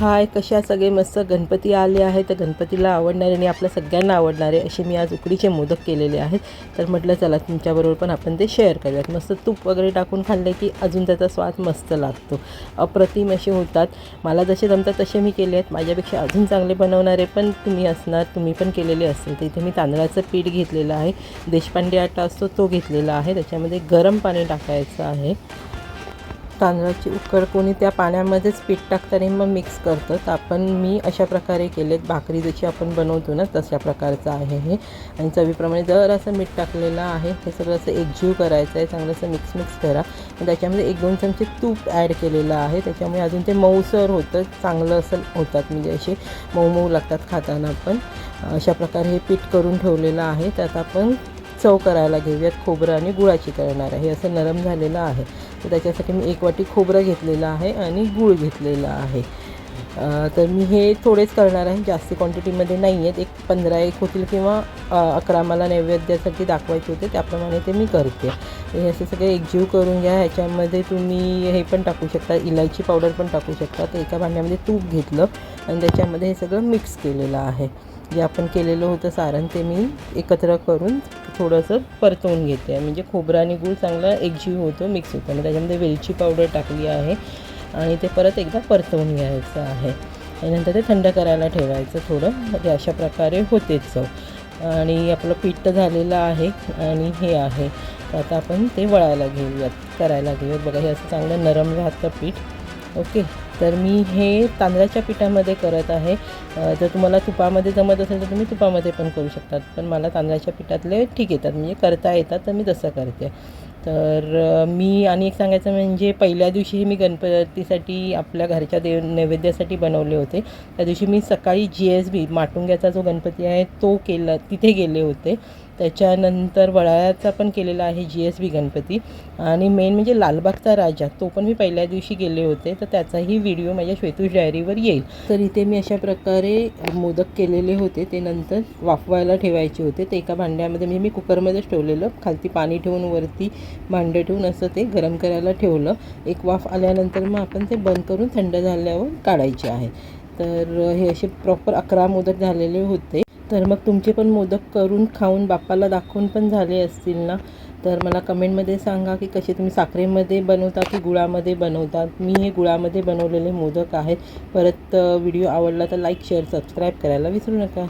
हाय कशा सगळे मस्त. गणपती आले आहे तर गणपतीला आवडणारे आणि आपल्या सगळ्यांना आवडणारे असे मी आज उकडीचे मोदक केलेले आहेत. तर म्हटलं चला तुमच्याबरोबर पण आपण ते शेअर करूयात. मस्त तूप वगैरे टाकून खाल्ले की अजून त्याचा स्वाद मस्त लागतो. अप्रतिम असे होतात. मला जसे जमतात तसे मी केले आहेत. माझ्यापेक्षा अजून चांगले बनवणारे पण तुम्ही असणार. तुम्ही पण केलेले असेल तर इथे मी तांदळाचं पीठ घेतलेलं आहे. देशपांडे आटा असतो तो घेतलेला आहे. त्याच्यामध्ये गरम पाणी टाकायचं आहे. तांदळाची उकड कोणी त्या पाण्यामध्येच पीठ टाकतं आणि मग मिक्स करतं. तर आपण मी अशा प्रकारे केलेत. भाकरी जशी आपण बनवतो ना तशा प्रकारचं आहे हे. आणि चवीप्रमाणे जर असं मीठ टाकलेलं आहे. हे सगळं असं एकजीव करायचं आहे. चांगलं असं मिक्स मिक्स करा. आणि त्याच्यामध्ये एक दोन चमचे तूप ॲड केलेलं आहे. त्याच्यामुळे अजून ते मऊसर होतं. चांगलं असं होतात म्हणजे असे मऊ मऊ लागतात खाताना पण. अशा प्रकारे हे पीठ करून ठेवलेलं आहे. त्यात आपण चव करायला घेऊयात खोबरं आणि गुळाची करणार आहे. हे असं नरम झालेलं आहे. तर त्याच्यासाठी मी एक वाटी खोबरं घेतलेलं आहे आणि गूळ घेतलेला आहे. तर मी हे थोडेच करणार आहे. जास्त क्वांटिटीमध्ये नाही आहेत. एक पंधरा एक होतील किंवा अकरा मला नैवेद्यासाठी दाखवायचे होते. त्याप्रमाणे ते मी करते. हे असे सगळे एकजीव करून घ्या. ह्याच्यामध्ये तुम्ही हे पण टाकू शकता. इलायची पावडर पण टाकू शकता. तर एका भांड्यामध्ये तूप घेतलं आणि त्याच्यामध्ये हे सगळं मिक्स केलेलं आहे. जे आपण केलेलं होतं सारण ते मी एकत्र करून थोडंसं परतवून घेते. म्हणजे खोबरा आणि गूळ चांगला एकजीव होतो मिक्स होतो. आणि त्याच्यामध्ये वेलची पावडर टाकली आहे आणि ते परत एकदा परतवून घ्यायचं आहे. आणि नंतर ते थंड करायला ठेवायचं थोडं. म्हणजे अशा प्रकारे होते चव. आणि आपलं पीठ तर झालेलं आहे आणि हे आहे. तर आता आपण ते वळायला घेऊयात करायला घेऊयात. बघा हे असं चांगलं नरम राहतं पीठ. ओके. तर मी हे तांदळाच्या पिठामध्ये करत आहे. जर तुम्हाला तुपामध्ये जमत असेल तर तुम्ही तुपामध्ये पण करू शकतात. पण मला तांदळाच्या पिठातले ठीक येतात. म्हणजे करता येतात तर मी तसं करते. तर मी आणि एक सांगायचं म्हणजे पहिल्या दिवशी मी गणपतीसाठी आपल्या घरच्या देव नैवेद्यासाठी बनवले होते. त्या दिवशी मी सकाळी जी एस बी माटुंग्याचा जो गणपती आहे तो केला तिथे गेले होते. त्याच्यानंतर वडाळ्याचा पण केलेला आहे जी एस बी गणपती. आणि मेन म्हणजे लालबागचा राजा तो पण मी पहिल्या दिवशी गेले होते तर त्याचाही व्हिडिओ माझ्या श्वेतूश डायरीवर येईल. तर इथे मी अशा प्रकारे मोदक केलेले होते ते नंतर वाफवायला ठेवायचे होते. ते एका भांड्यामध्ये म्हणजे मी कुकरमध्येच ठेवलेलं खालती पाणी ठेवून वरती भांडं ठेवून असं ते गरम करायला ठेवलं. एक वाफ आल्यानंतर मग आपण ते बंद करून थंड झाल्यावर काढायचे आहे. तर हे असे प्रॉपर अकरा मोदक झालेले होते. तर मग तुमचे पण मोदक करून खाऊन बाप्पाला दाखवून पण झाले असतील ना? तर मला कमेंटमध्ये सांगा की कसे तुम्ही साखरेमध्ये बनवता की गुळामध्ये बनवतात मी हे गुळामध्ये बनवलेले मोदक आहेत. परत व्हिडिओ आवडला तर लाईक शेअर सबस्क्राईब करायला विसरू नका.